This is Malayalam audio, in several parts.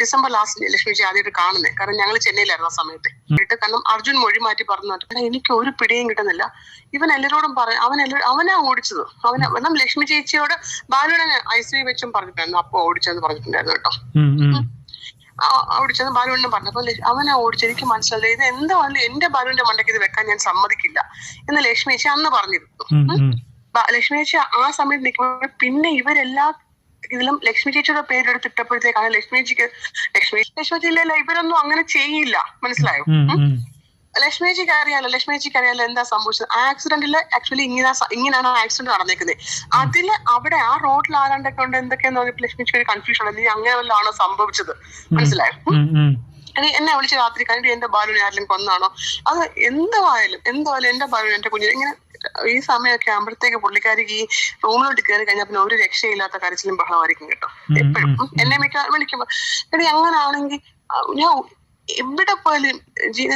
ഡിസംബർ ലാസ്റ്റ് ലക്ഷ്മി ചേച്ചി ആദ്യമായിട്ട് കാണുന്നത് കാരണം ഞങ്ങൾ ചെന്നൈയിലായിരുന്നു ആ സമയത്ത്. എന്നിട്ട് കാരണം അർജുൻ മൊഴി മാറ്റി പറഞ്ഞു. കാരണം എനിക്ക് ഒരു പിടിയും കിട്ടുന്നില്ല. ഇവൻ എല്ലാരോടും പറ അവൻ എല്ലാ അവനാ ഓടിച്ചത്. അവനാ എന്നാൽ ലക്ഷ്മി ചേച്ചിയോട് ബാലുവിനെ ഐസിയു വെച്ചും പറഞ്ഞിട്ടുണ്ടായിരുന്നു. അപ്പൊ ഓടിച്ചെന്ന് പറഞ്ഞിട്ടുണ്ടായിരുന്നു കേട്ടോ. ഓടിച്ചത് ബാലുവിനും പറഞ്ഞപ്പോ അവനെ ഓടിച്ചത്. എനിക്ക് മനസ്സിലായി ഇത് എന്താണെങ്കിലും എന്റെ ബാലുവിന്റെ മണ്ടയ്ക്ക് ഇത് വെക്കാൻ ഞാൻ സമ്മതിക്കില്ല. എന്ന് ലക്ഷ്മി ചേച്ചി അന്ന് പറഞ്ഞിരുന്നു. ലക്ഷ്മി ചേച്ചി ആ സമയത്ത് നിൽക്കുമ്പോൾ പിന്നെ ഇവരെല്ലാ ഇതിലും ലക്ഷ്മി ചേച്ചിയുടെ പേരെടുത്ത് ഇട്ടപ്പോഴത്തേക്കാണ് ലക്ഷ്മി ചേച്ചിക്ക് ലക്ഷ്മി ലക്ഷ്മി ചേച്ചിയില്ല ഇവരൊന്നും അങ്ങനെ ചെയ്യില്ല. മനസ്സിലായോ. ലക്ഷ്മി ചേച്ചിക്ക് അറിയാലോ ലക്ഷ്മി ചേച്ചിക്ക് അറിയാലോ എന്താ സംഭവിച്ചത്? ആക്സിഡന്റിൽ ആക്ച്വലി ഇങ്ങനെ ഇങ്ങനെയാണ് ആക്സിഡന്റ് നടന്നേക്കുന്നത് അതിൽ അവിടെ ആ റോഡിൽ ആരാണ്ടൊക്കെ ഉണ്ട് എന്തൊക്കെയാന്ന് പറഞ്ഞപ്പോൾ ലക്ഷ്മി ചേച്ചിക്ക് ഒരു കൺഫ്യൂഷൻ ഉണ്ട്. അങ്ങനെ വല്ലതാണോ സംഭവിച്ചത്? മനസ്സിലായോ? എന്നെ വിളിച്ച് രാത്രി കണ്ടി എന്റെ ബാലുവിനെ ആരെങ്കിലും കൊന്നാണോ? അത് എന്തായാലും എന്തായാലും എന്റെ ബാലുവിനെ എന്റെ കുഞ്ഞിനെ ഇങ്ങനെ ഈ സമയമൊക്കെ ആകുമ്പോഴത്തേക്ക് പുള്ളിക്കാരിക്ക് ഈ റൂമിലോട്ട് കയറി കഴിഞ്ഞാൽ പിന്നെ ഒരു രക്ഷയില്ലാത്ത കരച്ചിലും ബഹളമായിരിക്കും കേട്ടോ. എപ്പോഴും. എന്നെ മിക്ക വിളിക്കുമ്പോ എടി അങ്ങനാണെങ്കിൽ ഞാൻ എവിടെ പോയാലും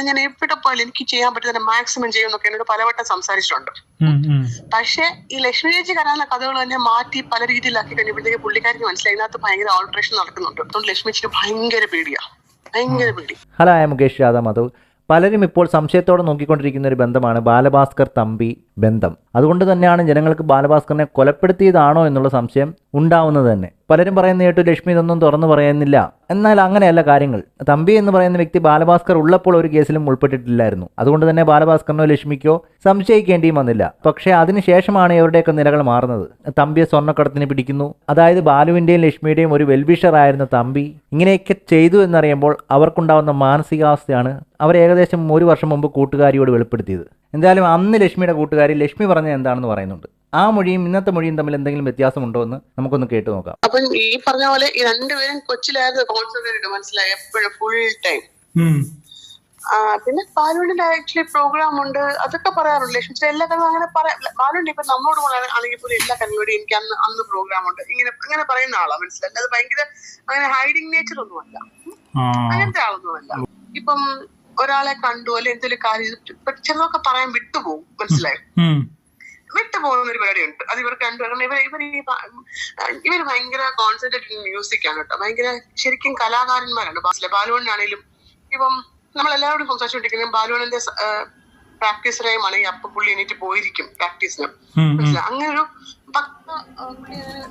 ഞാൻ എവിടെ പോയാലും എനിക്ക് ചെയ്യാൻ പറ്റുന്ന മാക്സിമം ചെയ്യും എന്നൊക്കെ എന്നോട് പലവട്ടം സംസാരിച്ചിട്ടുണ്ട്. പക്ഷെ ഈ ലക്ഷ്മി ചേച്ചി കരാവുന്ന കഥകൾ തന്നെ മാറ്റി പല രീതിയിലാക്കി കഴിഞ്ഞപ്പോഴത്തേക്ക് പുള്ളിക്കാരിക്ക് മനസ്സിലായി. ഇതിനകത്ത് ഭയങ്കര ഓൾട്രേഷൻ നടക്കുന്നുണ്ട്. അതുകൊണ്ട് ലക്ഷ്മി ചേച്ചിക്ക് ഭയങ്കര പേടിയാ. ഭയങ്കര പേടി. ഹലോ ആയ മുകേഷ് യാദവ് മാധവ് പലരും ഇപ്പോൾ സംശയത്തോടെ നോക്കിക്കൊണ്ടിരിക്കുന്ന ഒരു ബന്ധമാണ് ബാലഭാസ്കർ തമ്പി. ബന്ധം. അതുകൊണ്ട് തന്നെയാണ് ജനങ്ങൾക്ക് ബാലഭാസ്കറിനെ കൊലപ്പെടുത്തിയതാണോ എന്നുള്ള സംശയം ഉണ്ടാവുന്നത് തന്നെ. പലരും പറയുന്ന കേട്ടു ലക്ഷ്മി ഇതൊന്നും തുറന്നു പറയുന്നില്ല. എന്നാൽ അങ്ങനെയല്ല കാര്യങ്ങൾ. തമ്പി എന്ന് പറയുന്ന വ്യക്തി ബാലഭാസ്കർ ഉള്ളപ്പോൾ ഒരു കേസിലും ഉൾപ്പെട്ടിട്ടില്ലായിരുന്നു. അതുകൊണ്ട് തന്നെ ബാലഭാസ്കറിനോ ലക്ഷ്മിക്കോ സംശയിക്കേണ്ടിയും വന്നില്ല. പക്ഷേ അതിനുശേഷമാണ് ഇവരുടെയൊക്കെ നിലകൾ മാറുന്നത്. തമ്പിയെ സ്വർണക്കടത്തിന് പിടിക്കുന്നു. അതായത് ബാലുവിന്റെയും ലക്ഷ്മിയുടെയും ഒരു വെൽവിഷർ ആയിരുന്ന തമ്പി ഇങ്ങനെയൊക്കെ ചെയ്തു എന്നറിയുമ്പോൾ അവർക്കുണ്ടാവുന്ന മാനസികാവസ്ഥയാണ് അവർ ഏകദേശം ഒരു വർഷം മുമ്പ് കൂട്ടുകാരിയോട് വെളിപ്പെടുത്തിയത്. എന്തായാലും അന്ന് ലക്ഷ്മിയുടെ കൂട്ടുകാരി ലക്ഷ്മി പറഞ്ഞത് എന്താണെന്ന് പറയുന്നുണ്ട്. ആ മൊഴിയും ഇന്നത്തെ മൊഴിയും തമ്മിൽ എന്തെങ്കിലും വ്യത്യാസമുണ്ടോ എന്ന് നമുക്കൊന്ന് കേട്ടു നോക്കാം. അപ്പം ഈ പറഞ്ഞ പോലെ ഈ രണ്ടുപേരും കൊച്ചിലായിരുന്നു കോൺസെൻട്രേറ്റ് മനസ്സിലായി? എപ്പോഴും ഫുൾ ടൈം. പിന്നെ ബാലുവിന്റെ ആക്ച്വലി പ്രോഗ്രാം ഉണ്ട്. അതൊക്കെ പറയാറുണ്ട്. ലക്ഷ്മി എല്ലാ കാര്യങ്ങളും അങ്ങനെ പറയാം ബാലുണ്ട് ഇപ്പൊ നമ്മളോട് പോലെ ആണെങ്കിൽ പോലും എല്ലാ കാര്യങ്ങളോടും എനിക്ക് അന്ന് അന്ന് പ്രോഗ്രാം ഉണ്ട്. ഇങ്ങനെ അങ്ങനെ പറയുന്ന ആളാ മനസ്സിലായി? അത് ഭയങ്കര അങ്ങനെ ഹൈഡിങ് നേച്ചർ ഒന്നുമല്ല. അങ്ങനത്തെ ആളൊന്നുമല്ല. ഇപ്പം ഒരാളെ കണ്ടു അല്ലെ എന്തെങ്കിലും കാര്യം പെട്ടെന്നൊക്കെ പറയാൻ വിട്ടുപോകും മനസ്സിലായി. വിട്ടുപോകുന്ന ഒരു പരിപാടിയുണ്ട്. അത് ഇവർക്ക് രണ്ടുപേരും ഇവർ ഇവർ ഇവർ ഭയങ്കര കോൺസെൻട്രേറ്റഡ് മ്യൂസിക് ആണ് കേട്ടോ. ഭയങ്കര ശരിക്കും കലാകാരന്മാരാണ്. ബാസിലെ ബാലുവണ്ണാണേലും ഇപ്പം നമ്മൾ എല്ലാവരോടും സംസാരിച്ചുകൊണ്ടിരിക്കുന്ന ബാലുവണ്ണന്റെ പ്രാക്ടീസ് ടൈം ആണെങ്കിൽ അപ്പൊ പുള്ളി എണീറ്റ് പോയിരിക്കും പ്രാക്ടീസിന് ഉം. അങ്ങനെ ഒരു ഭക്ത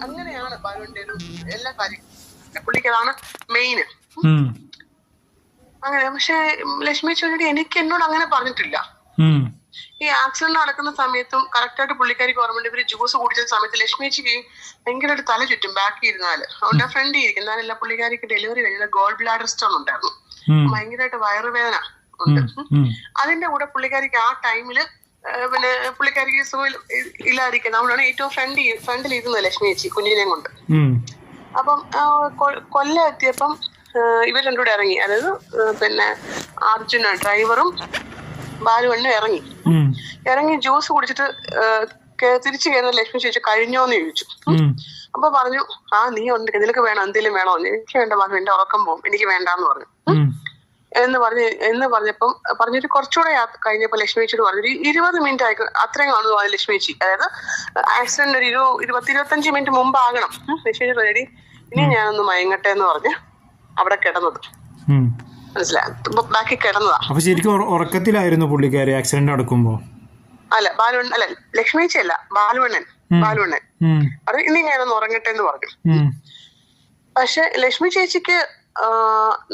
അങ്ങനെയാണ് ബാലുവിന്റെ ഒരു എല്ലാ കാര്യങ്ങളും. പുള്ളിക്ക് അതാണ് മെയിൻ ഉം. അങ്ങനെ പക്ഷെ ലക്ഷ്മി ചോദിച്ചു എനിക്ക് എന്നോട് അങ്ങനെ പറഞ്ഞിട്ടില്ല. ഈ ആക്സിഡന്റ് നടക്കുന്ന സമയത്തും കറക്റ്റ് ആയിട്ട് പുള്ളിക്കാരിക്ക് ഓർമ്മയുണ്ട്. ഇവർ ജ്യൂസ് കുടിച്ച സമയത്ത് ലക്ഷ്മിച്ചിക്ക് ഒരു തല ചുറ്റും ബാക്കി ഇരുന്നാൽ. അതുകൊണ്ട് ആ ഫ്രണ്ട് ഇരിക്കും. എന്നാലല്ല പുള്ളിക്കാരിക്ക് ഡെലിവറി കഴിഞ്ഞ ഗോൾഡ് ബ്ലാഡർ സ്റ്റോൺ ഉണ്ടായിരുന്നു. ഭയങ്കരമായിട്ട് വയറുവേദന ഉണ്ട്. അതിന്റെ കൂടെ പുള്ളിക്കാരിക്ക് ആ ടൈമിൽ പിന്നെ പുള്ളിക്കാരിക്ക് സുഖം ഇല്ലാതിരിക്കുന്നത് അവളാണ് ഏറ്റവും ഫ്രണ്ട് ഫ്രണ്ടിൽ ഇരുന്നത് ലക്ഷ്മി ചേച്ചി കുഞ്ഞിനെയും കൊണ്ട്. അപ്പം കൊല്ല എത്തിയപ്പം ഇവർ രണ്ടുകൂടെ ഇറങ്ങി. അതായത് പിന്നെ അർജുന ഡ്രൈവറും ബാലുവണ്ണും ഇറങ്ങി. ഇറങ്ങി ജ്യൂസ് കുടിച്ചിട്ട് തിരിച്ചു കയറുന്ന ലക്ഷ്മി ചോദിച്ചു കഴിഞ്ഞോന്ന്? ചോദിച്ചു. അപ്പൊ പറഞ്ഞു ആ നീ ഉണ്ട് നിനക്ക് വേണം? എന്തെങ്കിലും വേണോ? എനിക്ക് വേണ്ട പറഞ്ഞു എന്റെ ഉറക്കം പോകും. എനിക്ക് വേണ്ടാന്ന് പറഞ്ഞു. എന്ന് പറഞ്ഞ് എന്ന് പറഞ്ഞപ്പം പറഞ്ഞിട്ട് കുറച്ചുകൂടെ കഴിഞ്ഞപ്പോ ലക്ഷ്മി ചേച്ചിയോട് പറഞ്ഞു ഒരു ഇരുപത് മിനിറ്റ് ആയിക്കോ അത്രയും കാണുന്നു പറഞ്ഞു ലക്ഷ്മി ചേച്ചി. അതായത് ആക്സിഡന്റ് ഒരു ഇരു ഇരുപത്തി ഇരുപത്തഞ്ച് മിനിറ്റ് മുമ്പ് ആകണം ഉം, ലക്ഷ്മി ചേച്ചി റെഡി ഇനി ഞാനൊന്ന് മയങ്ങട്ടെ എന്ന് പറഞ്ഞ്. അവിടെ കിടന്നത്. മനസ്സിലായി? ബാക്കി കിടന്നതാ. അപ്പൊ ശരിക്കും ഉറക്കത്തിലായിരുന്നു പുള്ളിക്കാരി ആക്സിഡന്റ് നടക്കുമ്പോ. അല്ല ബാലുവണ്ണൻ അല്ല ലക്ഷ്മി ചേച്ചി അല്ല ബാലുവണ്ണൻ ബാലുവണ്ണൻ. അത് ഇനി ഞാനൊന്ന് ഉറങ്ങട്ടെ എന്ന് പറഞ്ഞു. പക്ഷെ ലക്ഷ്മി ചേച്ചിക്ക്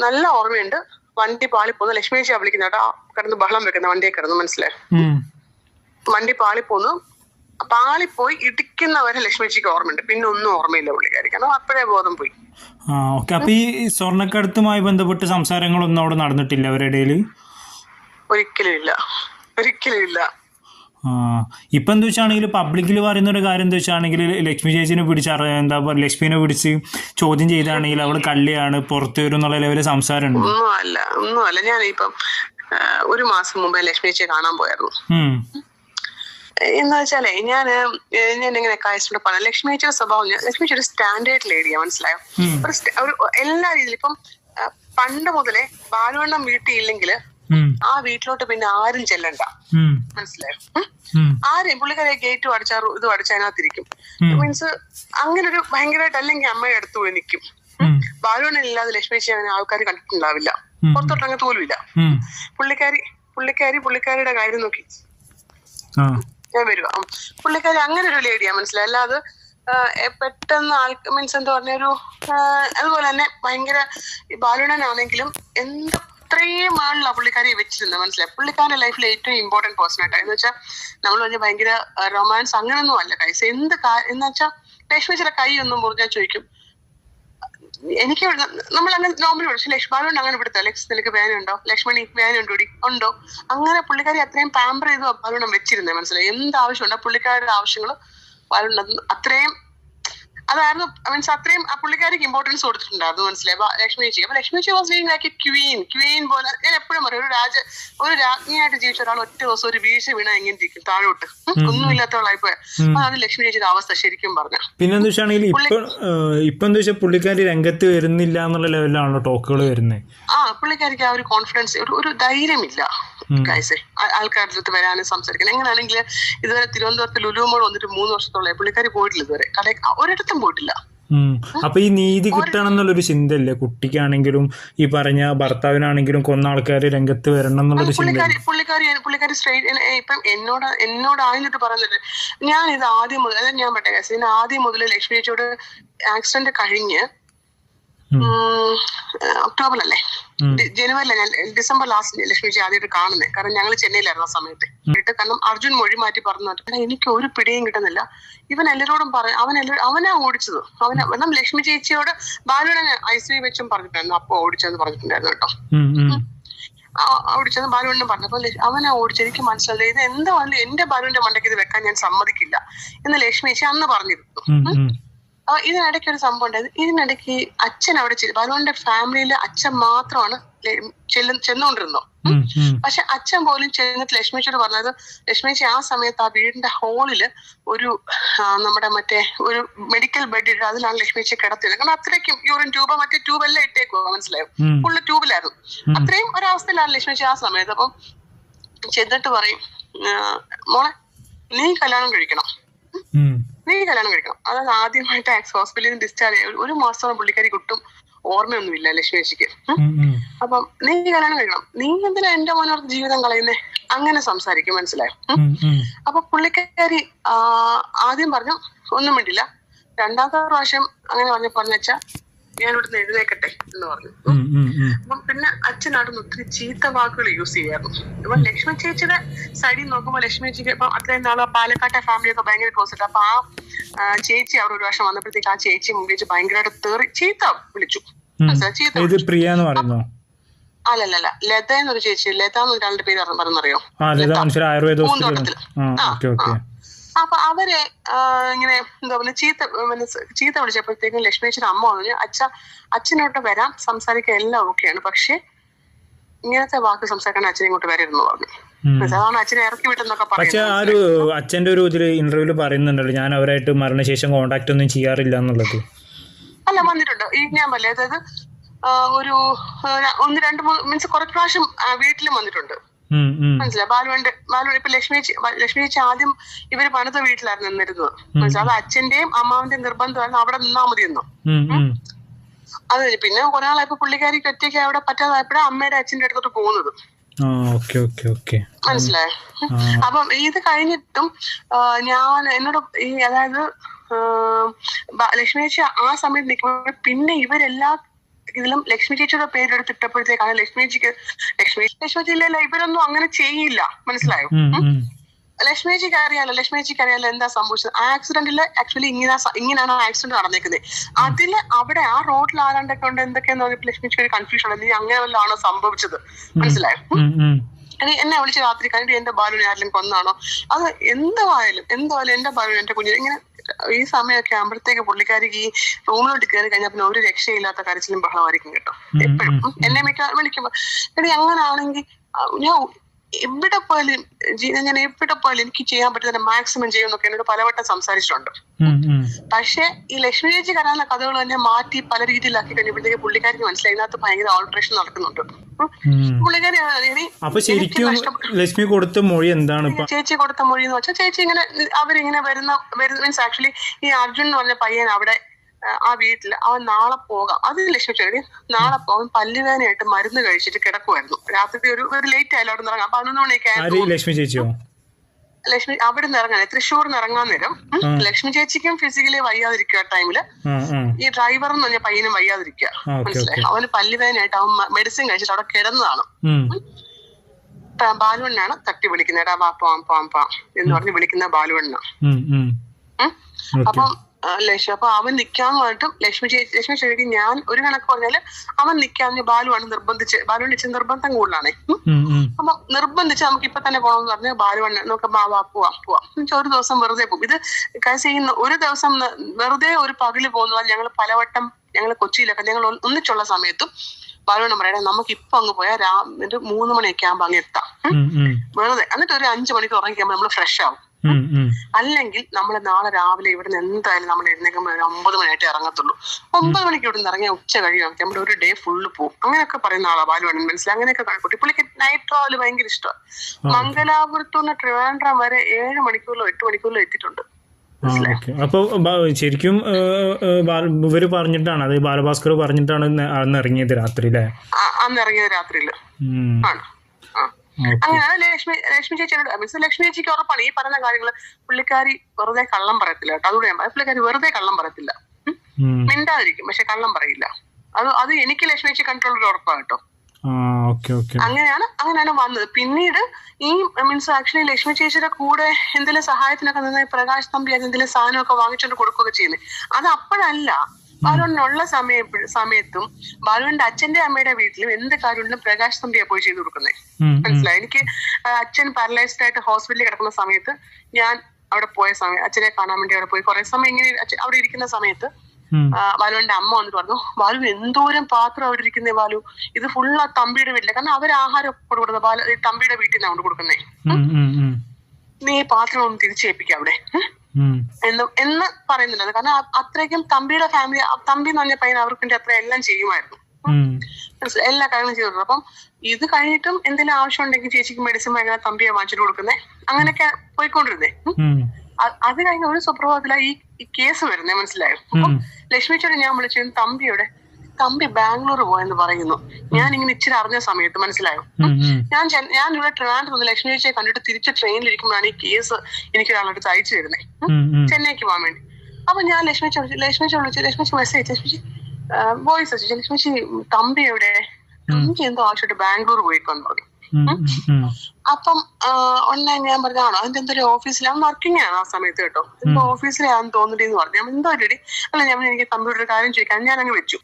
നല്ല ഓർമ്മയുണ്ട്. വണ്ടി പാളിപ്പോന്നു ലക്ഷ്മി ചേച്ചിയാ വിളിക്കുന്ന കേട്ടോ. കിടന്ന് ബഹളം വെക്കുന്ന വണ്ടിയെ കിടന്നു മനസ്സിലായി? വണ്ടി വണ്ടി പാളിപ്പോന്നു. പാളിപ്പോയി ഇടിക്കുന്നവരെ ലക്ഷ്മി ചേച്ചിക്ക് ഓർമ്മയുണ്ട്. പിന്നെ ഒന്നും ഓർമ്മയില്ല പുള്ളിക്കാരി കാരണം അപ്പോഴേ ബോധം പോയി. ആ ഓക്കെ. അപ്പൊ ഈ സ്വർണക്കടത്തുമായി ബന്ധപ്പെട്ട് സംസാരങ്ങളൊന്നും അവിടെ നടന്നിട്ടില്ല അവരുടെ ഒരിക്കലും ഇല്ല. ഒരിക്കലും ഇല്ല. ഇപ്പൊ എന്താ വെച്ചാണെങ്കിൽ പബ്ലിക്കിൽ പറയുന്ന ഒരു കാര്യം എന്താ വെച്ചാണെങ്കിൽ ലക്ഷ്മി ചേച്ചിനെ പിടിച്ച് എന്താ പറയുക ലക്ഷ്മിനെ പിടിച്ച് ചോദ്യം ചെയ്താണെങ്കിൽ അവൾ കള്ളിയാണ് പുറത്തു വരും എന്നുള്ള ലെവലിൽ സംസാരമുണ്ട്. ഒന്നും അല്ല ഒന്നും അല്ല ഞാൻ ഇപ്പം ഒരു മാസം മുമ്പേ ലക്ഷ്മി ചേച്ചിയെ കാണാൻ പോയായിരുന്നു. എന്ന് വെച്ചാലേ ഞാൻ ഞാൻ ഇങ്ങനെ കാഴ്ചയുടെ പറഞ്ഞു ലക്ഷ്മി ചേച്ചിയുടെ സ്വഭാവം ഞാൻ- ലക്ഷ്മി ചേച്ചി ഒരു സ്റ്റാൻഡേർഡ് ലേഡിയാ മനസ്സിലായോ. ഒരു എല്ലാ രീതിയിലും ഇപ്പം പണ്ട് മുതലേ ബാലുവണ്ണം വീട്ടിൽ ഇല്ലെങ്കിൽ ആ വീട്ടിലോട്ട് പിന്നെ ആരും ചെല്ലണ്ട. മനസ്സിലായോ. ആരെയും പുള്ളിക്കാരെ ഗേറ്റ് അടിച്ചാ ഇതും അടച്ചതിനകത്തിരിക്കും. മീൻസ് അങ്ങനെ ഒരു ഭയങ്കരമായിട്ട് അല്ലെങ്കിൽ അമ്മയുടെ അടുത്ത് പോയി നിൽക്കും ബാലുവണ്ണം ഇല്ലാതെ ലക്ഷ്മി ചേച്ചി അങ്ങനെ ആൾക്കാർ കണ്ടിട്ടുണ്ടാവില്ല. ഉം. പുറത്തോട്ടങ്ങ് തോലുമില്ല. പുള്ളിക്കാരി പുള്ളിക്കാരി പുള്ളിക്കാരിയുടെ കാര്യം നോക്കി. ഞാൻ വരുവാ പുള്ളിക്കാരി അങ്ങനെ ഒരു ലേഡിയാ മനസ്സിലായി. അല്ലാതെ പെട്ടെന്ന് ആൾ മീൻസ് എന്താ പറഞ്ഞ ഒരു അതുപോലെ തന്നെ ഭയങ്കര ബാലുണനാണെങ്കിലും എന്ത് ഇത്രയും ആളുള്ള പുള്ളിക്കാരി വെച്ചിരുന്നത് മനസ്സിലായി? പുള്ളിക്കാരുടെ ലൈഫിൽ ഏറ്റവും ഇമ്പോർട്ടന്റ് പേഴ്സൺ ആയിട്ട്. എന്ന് വെച്ചാൽ നമ്മൾ പറഞ്ഞ ഭയങ്കര റൊമാൻസ് അങ്ങനൊന്നും അല്ല കൈസ് എന്ത് എന്ന് വെച്ചാൽ ലക്ഷ്മി ചില കൈ ഒന്നും മുറിഞ്ഞാൽ ചോദിക്കും എനിക്ക് നമ്മൾ അങ്ങനെ നോർമലി വിളിച്ചു ലക്ഷ്മണോട് അങ്ങനെ ഇവിടുത്തെ. ലക്ഷ്മി നിനക്ക് വേനുണ്ടോ? ലക്ഷ്മണി വേനുണ്ടോ? ഉണ്ടോ? അങ്ങനെ പുള്ളിക്കാരി അത്രയും പാമ്പർ ചെയ്ത് ബാലുണ്ണം വെച്ചിരുന്നേ മനസ്സിലായി? എന്ത് ആവശ്യമുണ്ടോ? പുള്ളിക്കാരുടെ ആവശ്യങ്ങൾ ബാലുണ്ണം അത്രയും അതായിരുന്നു മീൻസ് അത്രയും ആ പുള്ളിക്കാരിക്ക് ഇമ്പോർട്ടൻസ് കൊടുത്തിട്ടുണ്ടായിരുന്നു മനസ്സിലായി. ലക്ഷ്മി ചേച്ചി. അപ്പൊ ലക്ഷ്മി ചേച്ചി was living like a queen queen പോലെ ഞാൻ എപ്പോഴും പറയും ഒരു രാജ ഒരു രാജ്ഞിയായിട്ട് ജീവിച്ച ഒരാൾ ഒറ്റ ദിവസം ഒരു വീഴ്ച വീണ എങ്ങനെ ഇരിക്കും? താഴോട്ട്. ഒന്നുമില്ലാത്ത ഒന്നുമില്ലാത്തവളായി പോയ അതാണ് ലക്ഷ്മി ചേച്ചിയുടെ അവസ്ഥ ശരിക്കും പറഞ്ഞു. പിന്നെ എന്താ വെച്ചാണെങ്കിൽ ഇപ്പൊ ഇപ്പൊ എന്താ വെച്ചാൽ പുള്ളിക്കാരി രംഗത്ത് വരുന്നില്ല എന്നുള്ള ലെവലിലാണല്ലോ ടോക്കുകൾ വരുന്നത് ആ പുള്ളിക്കാരിക്ക് ആ ഒരു കോൺഫിഡൻസ് ഒരു ഒരു ധൈര്യമില്ല. ഗൈസെ ആൾക്കാരുടെ അടുത്ത് വരാനും സംസാരിക്കാൻ. എങ്ങനെയാണെങ്കിൽ ഇതുവരെ തിരുവനന്തപുരത്ത് ലുലുമോൾ വന്നിട്ട് മൂന്ന് വർഷത്തോളം പുള്ളിക്കാരി പോയിട്ടില്ല ഇതുവരെ. കടയിൽ ഒരിടത്തും പോയിട്ടില്ല. അപ്പൊ ഈ നീതി കിട്ടണം എന്നുള്ളൊരു ചിന്തയല്ലേ? കുട്ടിക്കാണെങ്കിലും ഈ പറഞ്ഞ ഭർത്താവിനാണെങ്കിലും കൊന്ന ആൾക്കാർ രംഗത്ത് വരണം എന്നുള്ളൊരു പുള്ളിക്കാരി പുള്ളിക്കാരി പുള്ളിക്കാരി സ്ട്രൈറ്റ് ഇപ്പം എന്നോട് എന്നോട് ആയിട്ട് പറയുന്നത് ഞാൻ ഇത് ആദ്യം മുതൽ അതായത് ഞാൻ പറ്റേ ഞാൻ ആദ്യം മുതൽ ലക്ഷ്മി ചേച്ചിയോട് ആക്സിഡന്റ് കഴിഞ്ഞ് ഒക്ടോബറിലല്ലേ ജനുവരിയിലെ ഞാൻ ഡിസംബർ ലാസ്റ്റ് ലക്ഷ്മി ആദ്യമായിട്ട് കാണുന്നത് കാരണം ഞങ്ങൾ ചെന്നൈയിലായിരുന്നു ആ സമയത്ത്. എന്നിട്ട് കാരണം അർജുൻ മൊഴി മാറ്റി പറഞ്ഞു കാരണം എനിക്ക് ഒരു പിടിയും കിട്ടുന്നില്ല. ഇവൻ എല്ലാരോടും പറയും അവൻ എല്ലാ അവനാ ഓടിച്ചത്. അവനാ ലക്ഷ്മി ചേച്ചിയോട് ബാലുവിനെ ഐസ്ക്രീം വെച്ചും പറഞ്ഞിട്ടുണ്ടായിരുന്നു. അപ്പൊ ഓടിച്ചെന്ന് പറഞ്ഞിട്ടുണ്ടായിരുന്നു കേട്ടോ. ഓടിച്ചത് ബാലുവിനും പറഞ്ഞു. അപ്പൊ അവനാ ഓടിച്ചത്. എനിക്ക് മനസ്സിലായി ഇത് എന്താ എന്റെ ബാലുവിന്റെ മണ്ടയ്ക്ക് ഇത് വെക്കാൻ ഞാൻ സമ്മതിക്കില്ല. എന്ന് ലക്ഷ്മി ചേച്ചി അന്ന് പറഞ്ഞിരുന്നു. ഇതിനിടയ്ക്ക് ഒരു സംഭവം ഉണ്ടായത് ഇതിനിടയ്ക്ക് അച്ഛൻ അവിടെ ചെല്ലും. ബാലുവിന്റെ ഫാമിലിയിലെ അച്ഛൻ മാത്രമാണ് ഉം. പക്ഷെ അച്ഛൻ പോലും ചെന്നിട്ട് ലക്ഷ്മിച്ചോട് പറഞ്ഞത് ലക്ഷ്മിച്ചി ആ സമയത്ത് ആ വീടിന്റെ ഹോളിൽ ഒരു നമ്മുടെ മറ്റേ ഒരു മെഡിക്കൽ ബെഡ് ഇട്ട് അതിലാണ് ലക്ഷ്മിച്ചി കിടത്തിയത്. കാരണം അത്രയ്ക്കും യൂറിൻ ട്യൂബ് മറ്റേ ട്യൂബ് എല്ലാം ഇട്ടേക്കുവാ മനസ്സിലായോ. ഫുള്ള് ട്യൂബിലായിരുന്നു അത്രയും ഒരവസ്ഥയിലാണ് ലക്ഷ്മിച്ചി ആ സമയത്ത്. അപ്പം ചെന്നിട്ട് പറയും മോളെ നീ കല്യാണം കഴിക്കണം. നീ കല്യാണം കഴിക്കണം. അതായത് ആദ്യമായിട്ട് ആക്സ് ഹോസ്പിറ്റലിൽ നിന്ന് ഡിസ്ചാർജ് ചെയ്യും ഒരു മാസത്തോളം പുള്ളിക്കാരി കിട്ടും. ഓർമ്മയൊന്നുമില്ല ലക്ഷ്മി ചേച്ചിക്ക്. അപ്പം നീ കല്യാണം കഴിക്കണം. നീ എന്തിനാ എന്റെ മോനോർത്ത് ജീവിതം കളയുന്നേ? അങ്ങനെ സംസാരിക്കും മനസ്സിലായോ. അപ്പൊ പുള്ളിക്കാരി ആദ്യം പറഞ്ഞു ഒന്നും വേണ്ടില്ല രണ്ടാമത്തെ പ്രാവശ്യം അങ്ങനെ പറഞ്ഞ പറഞ്ഞാ ഞാൻ ഇവിടുന്ന് എഴുന്നേക്കട്ടെ എന്ന് പറഞ്ഞു. അപ്പം പിന്നെ അച്ഛൻ അവിടെ ഒത്തിരി ചീത്ത വാക്കുകൾ യൂസ് ചെയ്യാറുണ്ട് അപ്പൊ ലക്ഷ്മി ചേച്ചിയുടെ സൈഡിൽ നോക്കുമ്പോൾ ലക്ഷ്മി ചേച്ചിക്ക് ഇപ്പൊ അത്രയും നാളെ പാലക്കാട്ടെ ഫാമിലി ഒക്കെ ഭയങ്കര ക്ലോസ് അപ്പൊ ആ ചേച്ചി അവർ ഒരു വർഷം വന്നപ്പോഴത്തേക്ക് ആ ചേച്ചി മുമ്പിൽ വെച്ച് ഭയങ്കരമായിട്ട് തേറി ചീത്ത വിളിച്ചു? ചീത്ത പ്രിയ എന്ന് പറയുന്നു? അല്ലല്ല ലത എന്നൊരു ചേച്ചി ലത എന്നൊരാളുടെ പേര് പറഞ്ഞറിയോ ആയുർവേദ അപ്പൊ അവരെ ഇങ്ങനെ എന്താ പറയുക ചീത്ത ചീത്ത വിളിച്ചപ്പോഴത്തേക്കും ലക്ഷ്മിയുടെ അമ്മ പറഞ്ഞു അച്ഛ അച്ഛനോട്ട് വരാം സംസാരിക്കാൻ എല്ലാം ഓക്കെയാണ്. പക്ഷെ ഇങ്ങനത്തെ വാക്ക് സംസാരിക്കാൻ അച്ഛനെ ഇങ്ങോട്ട് വരരുന്നു പറഞ്ഞു. ഉം. അച്ഛനെ ഇറക്കി വിട്ടെന്നൊക്കെ പക്ഷെ ആ ഒരു അച്ഛന്റെ ഒരു ഇതിൽ ഇന്റർവ്യൂൽ പറയുന്നുണ്ടല്ലോ ഞാൻ അവരായിട്ട് മരണശേഷം കോണ്ടാക്ട് ഒന്നും ചെയ്യാറില്ല എന്നുള്ളത്. അല്ല വന്നിട്ടുണ്ട്. ഈ ഞാൻ പറയാം അതായത് ഒരു ഒന്ന് രണ്ട് മൂന്ന് മീൻസ് കുറെ പ്രാവശ്യം വീട്ടിലും വന്നിട്ടുണ്ട്. മനസ്സിലായി. ബാലുവിന്റെ ബാലു ഇപ്പൊ ലക്ഷ്മി ലക്ഷ്മി ചേച്ചി ആദ്യം ഇവർ പണിത വീട്ടിലായിരുന്നു നിന്നിരുന്നത്. മനസ്സിലായി? അത് അച്ഛന്റെയും അമ്മാവിന്റെയും നിർബന്ധമായിരുന്നു. അവിടെ നിന്നാ മതി ഉം. അത് പിന്നെ കുറെ നാളായപ്പോ പുള്ളിക്കാരിക്ക് ഒറ്റയ്ക്ക് അവിടെ പറ്റാതായപ്പോഴാണ് അമ്മയുടെ അച്ഛന്റെ അടുത്തോട്ട് പോകുന്നത്. മനസ്സിലായോ? അപ്പം ഇത് കഴിഞ്ഞിട്ടും ഞാൻ എന്നോട് ഈ അതായത് ലക്ഷ്മി ചേച്ചി ആ സമയത്ത് നിൽക്കുമ്പോൾ പിന്നെ ഇവരെല്ലാ ഇതിലും ലക്ഷ്മി ചേച്ചിയുടെ പേരെടുത്തിട്ടപ്പോഴത്തേക്കാണ് ലക്ഷ്മി ചേച്ചിക്ക് ലക്ഷ്മി ലക്ഷ്മി ജില്ലയിലെ ഇവരൊന്നും അങ്ങനെ ചെയ്യില്ല. മനസ്സിലായോ. ലക്ഷ്മി ചേച്ചിക്ക് അറിയാലോ ലക്ഷ്മി ചേച്ചിക്ക് അറിയാലോ എന്താ സംഭവിച്ചത്? ആക്സിഡന്റിൽ ആക്ച്വലി ഇങ്ങനെ ഇങ്ങനെയാണ് ആക്സിഡന്റ് നടന്നേക്കുന്നത് അതിൽ അവിടെ ആ റോഡിൽ ആരാണ്ടൊക്കെ ഉണ്ട് എന്തൊക്കെയാന്ന് പറഞ്ഞപ്പോൾ ലക്ഷ്മി ചേച്ചിക്ക് ഒരു കൺഫ്യൂഷൻ ഉണ്ട് നീ അങ്ങനെ വല്ലതാണോ സംഭവിച്ചത് മനസ്സിലായോ? എന്നെ വിളിച്ച് രാത്രി കണ്ടിട്ട് എന്റെ ബാലുവിനെ ആരെങ്കിലും കൊന്നാണോ? അത് എന്തായാലും എന്തായാലും എന്റെ ബാലു എന്റെ കുഞ്ഞിനെ ഇങ്ങനെ ഈ സമയമൊക്കെ ആകുമ്പോഴത്തേക്ക് പുള്ളിക്കാരിക്ക് ഈ റൂമിലോട്ട് കയറി കഴിഞ്ഞാൽ പിന്നെ ഒരു രക്ഷയില്ലാത്ത കരച്ചിലും ബഹളമായിരിക്കും കേട്ടോ. എപ്പോഴും. എന്നെ മിക്ക വിളിക്കുമ്പോ എടി അങ്ങനാണെങ്കിൽ ഞാൻ എവിടെ പോയാലും ഞാൻ എവിടെ പോയാലും എനിക്ക് ചെയ്യാൻ പറ്റുന്ന മാക്സിമം ചെയ്യുമെന്നൊക്കെ എന്നോട് പലവട്ടം സംസാരിച്ചിട്ടുണ്ട്. പക്ഷെ ഈ ലക്ഷ്മി ചേച്ചി കരാനുള്ള കഥകൾ തന്നെ മാറ്റി പല രീതിയിലാക്കി കഴിഞ്ഞപ്പോഴത്തേക്ക് പുള്ളിക്കാരിക്ക് മനസ്സിലായി. ഇതിനകത്ത് ഭയങ്കര ഓൾട്രേഷൻ നടക്കുന്നുണ്ട്. അപ്പൊ ശരിക്കും ലക്ഷ്മി കൊടുത്ത മൊഴി എന്താണ് ചേച്ചി കൊടുത്ത മൊഴി എന്ന് വെച്ചാൽ ചേച്ചി ഇങ്ങനെ അവരിങ്ങനെ വരുന്ന വരുന്ന മീൻസ് ആക്ച്വലി ഈ അർജുൻ എന്ന് പറഞ്ഞ പയ്യൻ അവിടെ ആ, വീട്ടിൽ അവൻ നാളെ പോകാം. അത് ലക്ഷ്മി ചേടി നാളെ പോകാൻ പല്ലുവേനയായിട്ട് മരുന്ന് കഴിച്ചിട്ട് കിടക്കുമായിരുന്നു രാത്രി ഒരു ഒരു ലേറ്റ് ആയാലും അവിടെ ഇറങ്ങാം. പതിനൊന്ന് മണിയൊക്കെ ആയിരുന്നു ലക്ഷ്മി ചേച്ചിയോ? ലക്ഷ്മി അവിടെ നിന്ന് ഇറങ്ങാൻ തൃശ്ശൂർ നിന്ന് ഇറങ്ങാൻ നേരം ലക്ഷ്മി ചേച്ചിക്കും ഫിസിക്കലി വയ്യാതിരിക്കുക ടൈമിൽ ഈ ഡ്രൈവർ എന്ന് പറഞ്ഞ പയ്യനും വയ്യാതിരിക്കുക മനസ്സിലായി? അവന് പല്ലുവേനായിട്ട് അവൻ മെഡിസിൻ കഴിച്ചിട്ട് അവിടെ കിടന്നതാണ്. ബാലുവണ്ണാണ് തട്ടി വിളിക്കുന്നത്. എടാ വാ പോവാം പോവാം പോവാം എന്ന് പറഞ്ഞ് വിളിക്കുന്ന ബാലുവണ്ണ. അപ്പം ലക്ഷ്മി. അപ്പൊ അവൻ നിക്കാന്ന് പറഞ്ഞിട്ടും ലക്ഷ്മി ചേച്ചി ലക്ഷ്മി ചേച്ചിക്ക് ഞാൻ ഒരു കണക്ക് പറഞ്ഞാൽ അവൻ നിക്കാന്ന് ബാലുവാണ് നിർബന്ധിച്ച് ബാലുവിന്റെ ഇച്ചിരി നിർബന്ധം കൂടുതലാണ്. അപ്പൊ നിർബന്ധിച്ച് നമുക്ക് ഇപ്പൊ തന്നെ പോകണമെന്ന് പറഞ്ഞ് ബാലുവണ്ണ നമുക്ക് മാ പോവാ പോവാം. എന്നുവെച്ചാൽ ഒരു ദിവസം വെറുതെ പോകും. ഇത് കാര്യം ചെയ്യുന്ന ഒരു ദിവസം വെറുതെ ഒരു പകൽ പോകുന്നതാൽ ഞങ്ങൾ പലവട്ടം ഞങ്ങൾ കൊച്ചിയിലൊക്കെ ഞങ്ങൾ ഒന്നിച്ചുള്ള സമയത്തും ബാലുവണ്ണം പറയണേ നമുക്ക് ഇപ്പൊ അങ്ങ് പോയാൽ രാ ഒരു മൂന്ന് മണിയൊക്കെ ആകുമ്പോ അങ്ങ് എത്താം. വെറുതെ. എന്നിട്ട് ഒരു അഞ്ചു മണിക്ക് ഉറങ്ങിക്കുമ്പോൾ നമ്മൾ ഫ്രഷ് ആവും. അല്ലെങ്കിൽ നമ്മൾ നാളെ രാവിലെ ഇവിടെ നിന്ന് എന്തായാലും നമ്മൾ എഴുന്നേക്കുമ്പോൾ ഒരു ഒമ്പത് മണിയായിട്ട് ഇറങ്ങത്തുള്ളൂ. ഒമ്പത് മണിക്ക് ഇവിടെ നിന്ന് ഇറങ്ങിയ ഉച്ച കഴിയുമ്പോൾ നമ്മുടെ ഒരു ഡേ ഫുള്ള് പോകും അങ്ങനെയൊക്കെ പറയുന്ന ആളാ ബാലു ബാലുവാണൻ മനസ്സിലായി? അങ്ങനെയൊക്കെ കണക്കൂട്ടി പുള്ളിക്ക് നൈറ്റ് ട്രാവൽ ഭയങ്കര ഇഷ്ടമാണ് മംഗലാപുരത്തു നിന്ന് ട്രിവാൻഡ്രം വരെ ഏഴ് മണിക്കൂറിലോ എട്ട് മണിക്കൂറിലോ എത്തിയിട്ടുണ്ട്. അപ്പൊ ശരിക്കും ഇവർ പറഞ്ഞിട്ടാണ് അത് ബാലഭാസ്കർ പറഞ്ഞിട്ടാണ് അന്ന് ഇറങ്ങിയത് രാത്രി അല്ലേ അന്ന് ഇറങ്ങിയത് രാത്രിയിൽ. ആണ്. ലക്ഷ്മി ലക്ഷ്മി ചേച്ചിയോട് മീൻസ് ലക്ഷ്മി ചേച്ചിക്ക് ഉറപ്പാണ് ഈ പറഞ്ഞ കാര്യങ്ങൾ പുള്ളിക്കാരി വെറുതെ കള്ളം പറയത്തില്ല കേട്ടോ. അതുകൂടെ ഞാൻ പുള്ളിക്കാരി വെറുതെ കള്ളം പറയത്തില്ല. മിണ്ടാതിരിക്കും പക്ഷെ കള്ളം പറയില്ല. അത് അത് എനിക്ക് ലക്ഷ്മി ചേച്ചി കണ്ടിട്ടുള്ള ഒരു ഉറപ്പാണ് കേട്ടോ. അങ്ങനെയാണ് അങ്ങനെയാണ് വന്നത്. പിന്നീട് ഈ മീൻസ് ആക്ച്വലി ലക്ഷ്മി ചേച്ചിയുടെ കൂടെ എന്തെങ്കിലും സഹായത്തിനൊക്കെ നിന്ന് പ്രകാശ് തമ്പി അത് എന്തെങ്കിലും സാധനമൊക്കെ വാങ്ങിച്ചുകൊണ്ട് കൊടുക്കുകയൊക്കെ ചെയ്യുന്നത് അത് അപ്പോഴല്ല. ബാലുവിനുള്ള സമയ സമയത്തും ബാലുവിന്റെ അച്ഛന്റെ അമ്മയുടെ വീട്ടിലും എന്ത് കാര്യമുണ്ടെങ്കിലും പ്രകാശ് തമ്പിയാ പോയി ചെയ്തു കൊടുക്കുന്നത്. മനസ്സിലായി എനിക്ക് അച്ഛൻ പാരലൈസ്ഡ് ആയിട്ട് ഹോസ്പിറ്റലിൽ കിടക്കുന്ന സമയത്ത് ഞാൻ അവിടെ പോയ സമയം അച്ഛനെ കാണാൻ വേണ്ടി അവിടെ പോയി കുറെ സമയം ഇങ്ങനെ അവിടെ ഇരിക്കുന്ന സമയത്ത്. ബാലുവിന്റെ അമ്മ വന്നിട്ട് പറഞ്ഞു ബാലു എന്തോരം പാത്രം അവിടെ ഇരിക്കുന്നേ ബാലു ഇത് ഫുൾ ആ തമ്പിയുടെ വീട്ടിലെ കാരണം അവർ ആഹാരം കൊടുക്കുന്നത് ബാലു ഈ തമ്പിയുടെ വീട്ടിൽ നിന്നാണ് കൊടുക്കുന്നത്. നീ പാത്രം ഒന്ന് തിരിച്ചേൽപ്പിക്കാം അവിടെ. എന്ന് എന്ന് പറയുന്നില്ല കാരണം അത്രയ്ക്കും തമ്പിയുടെ ഫാമിലി തമ്പി എന്ന് പറഞ്ഞ പയ്യൻ അവർക്ക് വേണ്ടി അത്ര എല്ലാം ചെയ്യുമായിരുന്നു? എല്ലാ കാര്യങ്ങളും ചെയ്തു. അപ്പം ഇത് കഴിഞ്ഞിട്ടും എന്തെങ്കിലും ആവശ്യം ഉണ്ടെങ്കിൽ ചേച്ചിക്ക് മെഡിസിൻ ഭയങ്കര തമ്പിയെ വാങ്ങിച്ചിട്ട് കൊടുക്കുന്നേ. അങ്ങനെയൊക്കെ പോയിക്കൊണ്ടിരുന്നേ. അത് കഴിഞ്ഞ ഒരു സുപ്രഭാതത്തില ഈ ഈ കേസ് വരുന്നേ മനസ്സിലായോ? അപ്പം ലക്ഷ്മി ചേട്ടൻ ഞാൻ വിളിച്ചു തമ്പിയുടെ തമ്പി ബാംഗ്ലൂർ പോയെന്ന് പറയുന്നു. ഞാൻ ഇങ്ങനെ ഇച്ചിരി അറിഞ്ഞ സമയത്ത് മനസ്സിലായോ. ഞാൻ ഞാൻ ഇവിടെ ട്രിവാൻഡ്രം നിന്ന് ലക്ഷ്മി ചേച്ചിയെ കണ്ടിട്ട് തിരിച്ച് ട്രെയിനിൽ ഇരിക്കുമ്പോഴാണ് ഈ കേസ് എനിക്ക് ഒരാളോട് അയച്ചു തരുന്നത്. ചെന്നൈക്ക് പോകാൻ വേണ്ടി. അപ്പൊ ഞാൻ ലക്ഷ്മി ചോദിച്ചു ലക്ഷ്മി വിളിച്ചു ലക്ഷ്മി മെസ്സേജ് ലക്ഷ്മി വോയിസ് അയച്ചു. ലക്ഷ്മി തമ്പി എവിടെ? തമ്പി എന്തോ ആവശ്യമായിട്ട് ബാംഗ്ലൂർ പോയിക്കൊന്നു പറഞ്ഞു. അപ്പം ഓൺലൈൻ ഞാൻ പറഞ്ഞാണോ അതിന്റെ എന്തൊരു ഓഫീസിലാണ് വർക്കിംഗ് ആണ് ആ സമയത്ത് കേട്ടോ. എന്തോ ഓഫീസിലാന്ന് തോന്നിട്ടെന്ന് പറഞ്ഞു. ഞാൻ എന്തോ ഒരു അല്ല ഞാൻ എനിക്ക് കമ്പ്യൂട്ടർ കാര്യം ചോദിക്കാൻ. ഞാൻ അങ്ങ് വെച്ചു.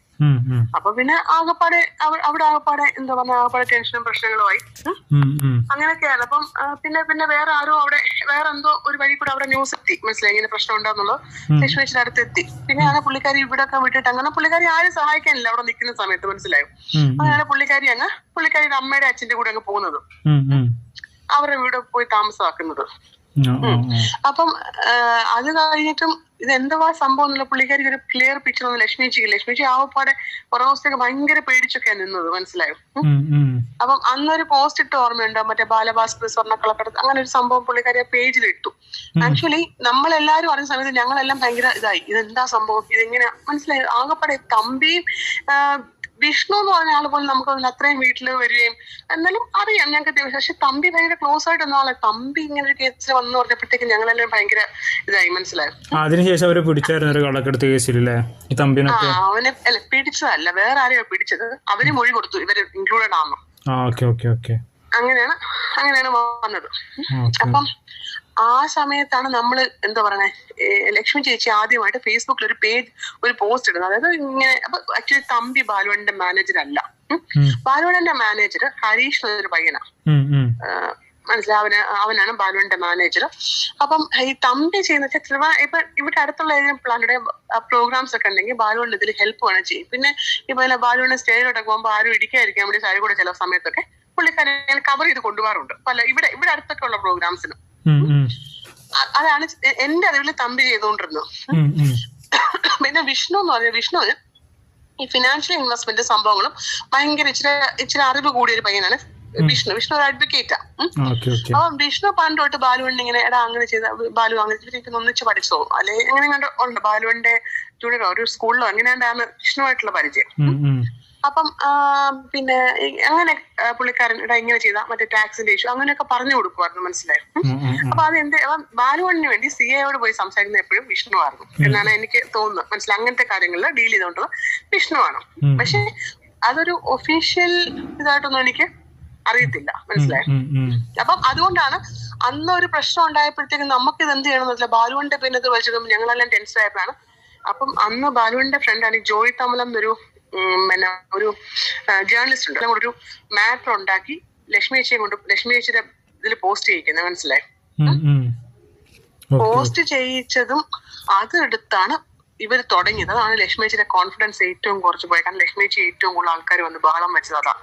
അപ്പൊ പിന്നെ ആകപ്പാടെ അവിടെ ആകപ്പാടെ എന്താ പറഞ്ഞ ആകപ്പാടെ ടെൻഷനും പ്രശ്നങ്ങളുമായി. അങ്ങനെയൊക്കെയാണ്. അപ്പം പിന്നെ പിന്നെ വേറെ ആരോ അവിടെ വേറെ എന്തോ ഒരു വഴി കൂടെ അവിടെ ന്യൂസ് എത്തി. മനസ്സിലായി? ഇങ്ങനെ പ്രശ്നം ലക്ഷ്മേശ്വര അടുത്ത് എത്തി. പിന്നെ അങ്ങനെ പുള്ളിക്കാരി ഇവിടെ ഒക്കെ വിട്ടിട്ട് അങ്ങനെ പുള്ളിക്കാരി ആരും സഹായിക്കാനില്ല. അവിടെ നിൽക്കുന്ന സമയത്ത് മനസ്സിലായോ. അങ്ങനെ പുള്ളിക്കാരി അങ്ങ് പുള്ളിക്കാരിയുടെ അമ്മയുടെ അച്ഛന്റെ കൂടെ അങ്ങ് പോകുന്നത്. അവരുടെ വീട് പോയി താമസമാക്കുന്നത്. അപ്പം അത് കഴിഞ്ഞിട്ടും ഇത് എന്തുവാ സംഭവം എന്നുള്ള പുള്ളിക്കാരിക്ക് ഒരു ക്ലിയർ പിക്ചർ ഒന്ന് ലക്ഷ്മിജിക്ക്. ലക്ഷ്മിജി ആവപ്പാടെ കുറെ ദിവസത്തേക്ക് ഭയങ്കര പേടിച്ചൊക്കെ നിന്നത്. മനസ്സിലായോ. അപ്പം അന്നൊരു പോസ്റ്റ് ഇട്ട് ഓർമ്മയുണ്ടോ? മറ്റേ ബാലഭാസ്കർ സ്വർണക്കളക്കടത്ത് അങ്ങനെ ഒരു സംഭവം പുള്ളിക്കാരി ആ പേജിൽ ഇട്ടു. ആക്ച്വലി നമ്മളെല്ലാരും അറിഞ്ഞ സമയത്ത് ഞങ്ങളെല്ലാം ഭയങ്കര ഇതായി. ഇതെന്താ സംഭവം? ഇതെങ്ങനെ മനസ്സിലായി? ആകപ്പാടെ തമ്പിയും വിഷ്ണു എന്ന് പറഞ്ഞ ആൾ പോലും നമുക്ക് അതിന് അത്രയും വീട്ടിൽ വരികയും എന്നാലും അറിയാം ഞങ്ങൾക്ക് ദിവസം പക്ഷെ തമ്പി ഭയങ്കര ക്ലോസ് ആയിട്ട് വന്ന ആളെ തമ്പി ഇങ്ങനെ ഒരു കേസിൽ വന്നു പറഞ്ഞപ്പോഴത്തേക്ക് ഞങ്ങളെല്ലാം ഭയങ്കര ഇതായി മനസ്സിലായി? അതിനുശേഷം അവരെ പിടിച്ചായിരുന്നു ഒരു കള്ളക്കെടുത്ത് കേസിലല്ലേ? തമ്പിനൊക്കെ? അവനെ അല്ല പിടിച്ചതല്ല വേറെ ആരെയോ പിടിച്ചത്. അവർ മൊഴി കൊടുത്തു ഇവർ ഇൻക്ലൂഡഡ് ആണോ ആ ഓക്കെ ഓക്കെ ഓക്കെ. അങ്ങനെയാണ് അങ്ങനെയാണ് വന്നത്. അപ്പം ആ സമയത്താണ് നമ്മൾ എന്താ പറയണേ ലക്ഷ്മി ചേച്ചി ആദ്യമായിട്ട് ഫേസ്ബുക്കിൽ ഒരു പേജ് ഒരു പോസ്റ്റ് ഇടുന്നത്. അതായത് ഇങ്ങനെ അപ്പൊ ആക്ച്വലി തമ്പി ബാലുവന്റെ മാനേജർ അല്ല. ഉം. മാനേജർ ഹരീഷ് എന്നൊരു പയ്യനാ. മനസ്സിലാവന ഉം. മനസ്സിലായി? അവന് അവനാണ് ബാലുവിന്റെ മാനേജർ അപ്പം ഈ തമ്പി ചെയ്യുന്ന വെച്ചാൽ ത്രിവാ ഇപ്പൊ ഇവിടെ അടുത്തുള്ള ഏതെങ്കിലും പ്ലാനുടെ പ്രോഗ്രാംസ് ഒക്കെ ഉണ്ടെങ്കിൽ ബാലുവിന് ഇതിൽ ഹെൽപ്പ് വേണം ചെയ്യും. പിന്നെ ഇപ്പൊ ബാലുവിന് സ്റ്റേജിലോട്ടൊക്കെ പോകുമ്പോൾ ആരും ഇടിക്കാതിരിക്കാൻ വേണ്ടി സാരി കൂടെ ചില സമയത്തൊക്കെ പുള്ളിക്കാരൻ കവർ ചെയ്ത് കൊണ്ടുപോകാറുണ്ട്. പല ഇവിടെ ഇവിടെ അടുത്തൊക്കെ ഉള്ള പ്രോഗ്രാംസിന് അതാണ് എന്റെ അറിവിൽ തമ്പി ചെയ്തുകൊണ്ടിരുന്നത്. പിന്നെ വിഷ്ണു എന്ന് പറഞ്ഞ വിഷ്ണു ഈ ഫിനാൻഷ്യൽ ഇൻവെസ്റ്റ്മെന്റ് സംഭവങ്ങളും ഭയങ്കര ഇച്ചിരി ഇച്ചിരി അറിവ് കൂടിയ ഒരു പയ്യനാണ് വിഷ്ണു. വിഷ്ണു ഒരു അഡ്വക്കേറ്റാ അപ്പൊ വിഷ്ണു പണ്ടോട്ട് ബാലുവണ്ണി ഇങ്ങനെ എടാ അങ്ങനെ ചെയ്ത ബാലു അങ്ങനെ ഒന്നിച്ച് പഠിച്ചോ? അല്ലെ എങ്ങനെ കണ്ട്? ഉണ്ട്? ബാലുവണ്ണിന്റെ ജൂനിയറോ ഒരു സ്കൂളിലോ എങ്ങനെയാണ് വിഷ്ണുവായിട്ടുള്ള പരിചയം. അപ്പം പിന്നെ അങ്ങനെ പുള്ളിക്കാരൻ ഇങ്ങനെ ചെയ്ത മറ്റേ ടാക്സിന്റെ ഇഷ്യൂ അങ്ങനെയൊക്കെ പറഞ്ഞു കൊടുക്കുമായിരുന്നു മനസ്സിലായി? ഉം, ഉം, ഉം. അപ്പൊ അത് എന്ത് ബാലുവണിന് വേണ്ടി സി എയോട് പോയി സംസാരിക്കുന്ന എപ്പോഴും വിഷ്ണുവായിരുന്നു. എന്നാണ് എനിക്ക് തോന്നുന്നത്. മനസ്സിലായി? അങ്ങനത്തെ കാര്യങ്ങളിൽ ഡീൽ ചെയ്തുകൊണ്ടുള്ള വിഷ്ണുവാണ്. പക്ഷെ അതൊരു ഒഫീഷ്യൽ ഇതായിട്ടൊന്നും എനിക്ക് അറിയത്തില്ല. മനസ്സിലായി. അപ്പം അതുകൊണ്ടാണ് അന്ന് ഒരു പ്രശ്നം ഉണ്ടായപ്പോഴത്തേക്കും നമുക്ക് ഇത് എന്ത് ചെയ്യണം എന്നല്ല ബാലുവിന്റെ പിന്നെ ഇത് വെച്ചിട്ട് ഞങ്ങളെല്ലാം ടെൻസ് ആയപ്പോഴാണ്. അപ്പം അന്ന് ബാലുവിന്റെ ഫ്രണ്ടാണ് ജോയി തമലം എന്നൊരു പിന്നെ ഒരു ജേർണലിസ്റ്റ് ഉണ്ട്. ഒരു മാറ്റർ ഉണ്ടാക്കി ലക്ഷ്മി ചേച്ചിയെ കൊണ്ട് ലക്ഷ്മി ചേച്ചിയുടെ ഇതിൽ പോസ്റ്റ് ചെയ്യിക്കുന്നത് മനസ്സിലായി. പോസ്റ്റ് ചെയ്യിച്ചതും അതെടുത്താണ് ഇവർ തുടങ്ങിയത്. അതാണ് ലക്ഷ്മി ചേച്ചിയുടെ കോൺഫിഡൻസ് ഏറ്റവും കുറച്ച് പോയത്. കാരണം ലക്ഷ്മി ചേച്ചി ഏറ്റവും കൂടുതൽ ആൾക്കാർ വന്ന് ബഹളം വെച്ചത് അതാ.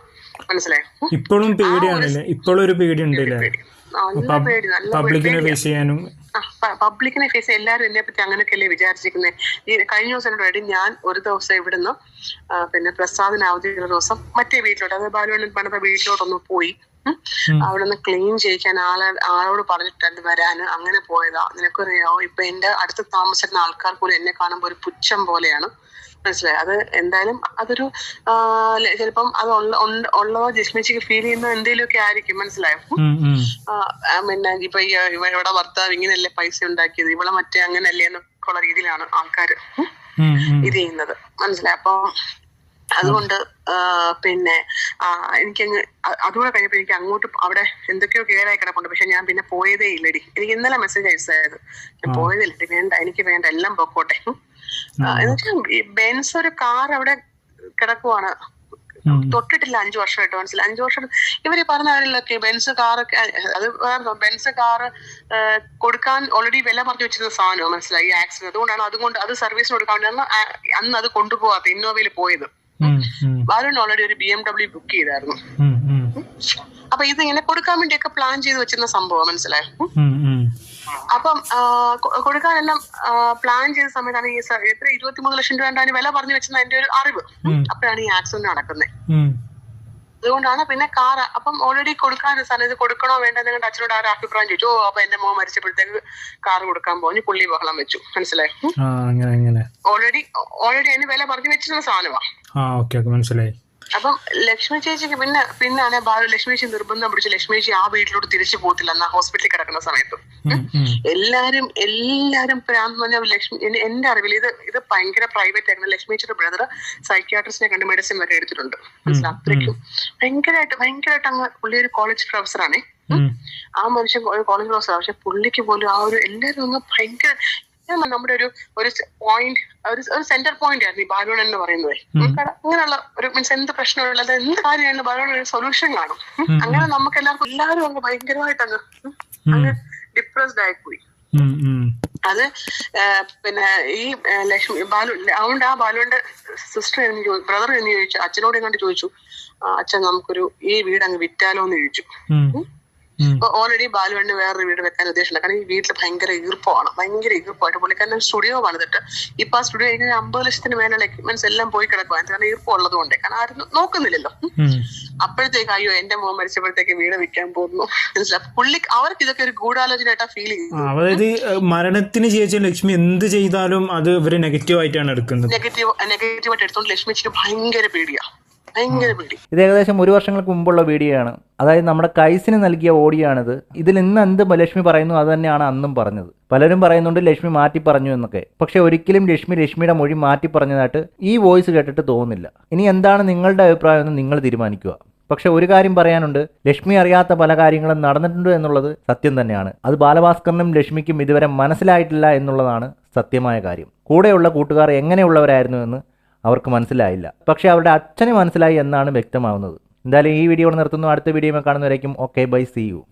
മനസ്സിലായി? ഇപ്പോഴും പേടിയാണല്ലേ? ഇപ്പോഴും ഒരു പേടി. ഉണ്ടല്ലേ പേടി നല്ല പേടി നല്ല പബ്ലിക്കിനെ ഫേസ് ചെയ്യാനും പബ്ലിക്കിനെ ഫേസ് എല്ലാവരും എന്നെ പറ്റി അങ്ങനെയൊക്കെയല്ലേ വിചാരിച്ചിരിക്കുന്നത് ഈ കഴിഞ്ഞ ദിവസം റെഡി ഞാൻ ഒരു ദിവസം ഇവിടുന്ന് പിന്നെ പ്രസാദിന് അവധിയുള്ള ദിവസം മറ്റേ വീട്ടിലോട്ട് അതായത് ബാലുവണ്ണൻ പണ്ടത്തെ വീട്ടിലോട്ടൊന്ന് പോയി. അവിടെ നിന്ന് ക്ലീൻ ചെയ്യിക്കാൻ ആളെ ആളോട് പറഞ്ഞിട്ടുണ്ട് വരാന് അങ്ങനെ പോയതാ. നിനക്കറിയാവോ ഇപ്പൊ എന്റെ അടുത്ത് താമസിക്കുന്ന ആൾക്കാർ പോലും എന്നെ കാണുമ്പോൾ ഒരു പുച്ഛം പോലെയാണ്. മനസ്സിലായി. അത് എന്തായാലും അതൊരു ചിലപ്പം അത് ഉള്ളതോ ജിസ്മിച്ച് ഫീൽ ചെയ്യുന്ന എന്തെങ്കിലുമൊക്കെ ആയിരിക്കും. മനസ്സിലായോ? പിന്നെ ഇപ്പൊ ഇവിടെ ഭർത്താവ് ഇങ്ങനെയല്ലേ പൈസ ഉണ്ടാക്കിയത്? ഇവിടെ മറ്റേ അങ്ങനെയല്ലേ എന്നൊക്കെയുള്ള രീതിയിലാണ് ആൾക്കാർ. ഇത് ചെയ്യുന്നത്. മനസ്സിലായി? അപ്പൊ അതുകൊണ്ട് പിന്നെ എനിക്ക് എനിക്കങ്ങ് അ- അതുകൂടെ കഴിഞ്ഞപ്പോ എനിക്ക് അങ്ങോട്ട് അവിടെ എന്തൊക്കെയോ കേടായി കിടപ്പുണ്ട്. പക്ഷെ ഞാൻ പിന്നെ പോയതേ ഇല്ലടി എനിക്ക് ഇന്നലെ മെസ്സേജ് അയച്ചതായത്. ഞാൻ പോയതേ ഇല്ല വേണ്ട എനിക്ക് വേണ്ട. എല്ലാം പൊക്കോട്ടെ എന്നുവെച്ചാൽ ബെൻസ് ഒരു കാർ അവിടെ കിടക്കുവാണ്. തൊട്ടിട്ടില്ല അഞ്ചു വർഷമായിട്ട് മനസ്സിലായി. അഞ്ചു വർഷം ഇവർ പറഞ്ഞ കാര്യങ്ങളൊക്കെ ബെൻസ് കാർ അത് വേറെ ബെൻസ് കാർ കൊടുക്കാൻ ഓൾറെഡി വില പറഞ്ഞു വെച്ചിരുന്ന സാധനമാണ് മനസ്സിലായി. ആക്സിഡന്റ് അതുകൊണ്ടാണ് അതുകൊണ്ട് അത് സർവീസിന് കൊടുക്കാൻ വേണ്ടി അന്ന് അന്ന് അത് കൊണ്ടുപോകാത്ത ഇന്നോവയിൽ പോയത്. ഉം. ഓൾറെഡി ഒരു ബി എം ഡബ്ല്യു ബുക്ക് ചെയ്തായിരുന്നു. അപ്പൊ ഇത് ഇങ്ങനെ കൊടുക്കാൻ വേണ്ടിയൊക്കെ പ്ലാൻ ചെയ്ത് വെച്ചിരുന്ന സംഭവം മനസ്സിലായി. അപ്പം ആ, കൊടുക്കാനെല്ലാം പ്ലാൻ ചെയ്ത സമയത്താണ് ഈ എത്ര ഇരുപത്തിമൂന്ന് ലക്ഷം രൂപ അതിന് വില പറഞ്ഞു വെച്ചെന്ന എന്റെ ഒരു അറിവ്. അപ്പോഴാണ് ഈ ആക്സിഡന്റ് നടക്കുന്നത് അതുകൊണ്ടാണ് പിന്നെ കാർ അപ്പം ഓൾറെഡി കൊടുക്കാൻ സാധനം ഇത് കൊടുക്കണോ വേണ്ട നിങ്ങളുടെ അച്ഛനോട് ആരും അഭിപ്രായം ചോദിച്ചു. ഓ അപ്പൊ എന്റെ മോൻ മരിച്ചപ്പോഴത്തേക്ക് കാർ കൊടുക്കാൻ പോഞ്ഞു പുള്ളി ബഹളം വെച്ചു. മനസ്സിലായി? ആ ഓൾറെഡി ഓൾറെഡി അതിന് വില പറഞ്ഞു വെച്ചിരുന്ന സാധനമാണ് ആ മനസ്സിലായി. അപ്പം ലക്ഷ്മി ചേച്ചിക്ക് പിന്നെ പിന്നാണ് ബാലു ലക്ഷ്മി ചേച്ചി നിർബന്ധം പിടിച്ച് ലക്ഷ്മി ചേച്ചി ആ വീട്ടിലോട്ട് തിരിച്ചു പോകത്തില്ല. എന്നാ ഹോസ്പിറ്റലിൽ കിടക്കുന്ന സമയത്ത്. എല്ലാരും എല്ലാരും പ്രാന്ത് പറഞ്ഞ ലക്ഷ്മി എന്റെ- അറിവിൽ ഇത് ഇത് ഭയങ്കര പ്രൈവറ്റ് ആയിരുന്നു. ലക്ഷ്മി ചേച്ചിയുടെ ബ്രദർ സൈക്യാട്രിസ്റ്റിനെ കണ്ട് മെഡിസിൻ വരെ എടുത്തിട്ടുണ്ട്. മനസ്സിലായി അത്രയ്ക്കും. ഭയങ്കരമായിട്ട് ഭയങ്കരമായിട്ട് അങ്ങ് പുള്ളി ഒരു കോളേജ് പ്രൊഫസറാണേ ആ മനുഷ്യൻ കോളേജ് പ്രൊഫസറാണ് പക്ഷെ പുള്ളിക്ക് പോലും ആ ഒരു എല്ലാരും അങ്ങ് ഭയങ്കര നമ്മുടെ ഒരു ഒരു പോയിന്റ് ഒരു ഒരു സെന്റർ പോയിന്റ് ആയിരുന്നു ഈ ബാലൂൺ എന്ന് പറയുന്നത്. അങ്ങനെയുള്ള ഒരു മീൻസ് എന്ത് പ്രശ്നമുള്ളത് എന്ത് കാര്യമാണ് ബാലൂൺ ഒരു സൊല്യൂഷൻ കാണും. അങ്ങനെ നമുക്ക് എല്ലാവർക്കും എല്ലാവരും അങ്ങ് ഭയങ്കരമായിട്ട് അങ്ങ് അങ്ങ് ഡിപ്രസ്ഡ് ആയിപ്പോയി. അത് പിന്നെ ഈ ലക്ഷ്മി ബാലു അതുകൊണ്ട് ആ ബാലുവിന്റെ സിസ്റ്റർ എന്ന് ചോദിച്ചു ബ്രദർ എന്ന് ചോദിച്ചു അച്ഛനോട് എങ്ങോട്ട് ചോദിച്ചു അച്ഛൻ നമുക്കൊരു ഈ വീട് അങ്ങ് വിറ്റാലോ എന്ന് ചോദിച്ചു. ഓൾറെഡി ബാലുവണ്ണി വേറൊരു വീട് വെക്കാൻ ഉദ്ദേശമില്ല. കാരണം ഈ വീട്ടിൽ ഭയങ്കര ഈർപ്പമാണ് ഭയങ്കര ഈർപ്പമായിട്ട് പുള്ളിക്കാരൻ സ്റ്റുഡിയോ പണിതിട്ട് ഇപ്പൊ ആ സ്റ്റുഡിയോ എനിക്ക് അമ്പത് ലക്ഷത്തിന് മേലുള്ള എക്യുപ്മെന്റ്സ് എല്ലാം പോയി കിടക്കുവാൻ കാരണം ഈർപ്പം ഉള്ളത് കൊണ്ട്. കാരണം ആരും നോക്കുന്നില്ലല്ലോ. അപ്പോഴത്തേക്ക് അയ്യോ എന്റെ മോൻ മരിച്ചപ്പോഴത്തേക്ക് വീട് വിൽക്കാൻ പോകുന്നു. മനസ്സിലായി പുള്ളി അവർക്ക് ഇതൊക്കെ ഒരു ഗൂഢാലോചനയായിട്ടാ ഫീൽ ആ, ചെയ്യുന്നത് അതായത് മരണത്തിന് ശേഷം ലക്ഷ്മി എന്ത് ചെയ്താലും അത് ഇവർ നെഗറ്റീവ് ആയിട്ടാണ് എടുക്കുന്നത് നെഗറ്റീവ് നെഗറ്റീവായിട്ട് എടുത്തോണ്ട് ലക്ഷ്മി ഭയങ്കര പേടിയാ. ഭയങ്കര പേടി ഇത് ഏകദേശം ഒരു വർഷങ്ങൾക്ക് മുമ്പുള്ള വീഡിയോ ആണ് അതായത് നമ്മുടെ കൈസിന് നൽകിയ ഓഡിയോ ആണിത് ഇതിൽ ഇന്ന് എന്ത് ലക്ഷ്മി പറയുന്നു അത് തന്നെയാണ് അന്നും പറഞ്ഞത്. പലരും പറയുന്നുണ്ട് ലക്ഷ്മി മാറ്റി പറഞ്ഞു എന്നൊക്കെ. പക്ഷെ ഒരിക്കലും ലക്ഷ്മി ലക്ഷ്മിയുടെ മൊഴി മാറ്റി പറഞ്ഞതായിട്ട് ഈ വോയിസ് കേട്ടിട്ട് തോന്നുന്നില്ല. ഇനി എന്താണ് നിങ്ങളുടെ അഭിപ്രായം എന്ന് നിങ്ങൾ തീരുമാനിക്കുക. പക്ഷെ ഒരു കാര്യം പറയാനുണ്ട്. ലക്ഷ്മി അറിയാത്ത പല കാര്യങ്ങളും നടന്നിട്ടുണ്ട് എന്നുള്ളത് സത്യം തന്നെയാണ്. അത് ബാലഭാസ്കറിനും ലക്ഷ്മിക്കും ഇതുവരെ മനസ്സിലായിട്ടില്ല എന്നുള്ളതാണ് സത്യമായ കാര്യം. കൂടെയുള്ള കൂട്ടുകാർ എങ്ങനെയുള്ളവരായിരുന്നു എന്ന് അവർക്ക് മനസ്സിലായില്ല. പക്ഷേ അവരുടെ അച്ഛന് മനസ്സിലായി എന്നാണ് വ്യക്തമാവുന്നത്. എന്തായാലും ഈ വീഡിയോ നിർത്തുന്നു. അടുത്ത video കാണുന്നവരേക്കും. Okay bye see you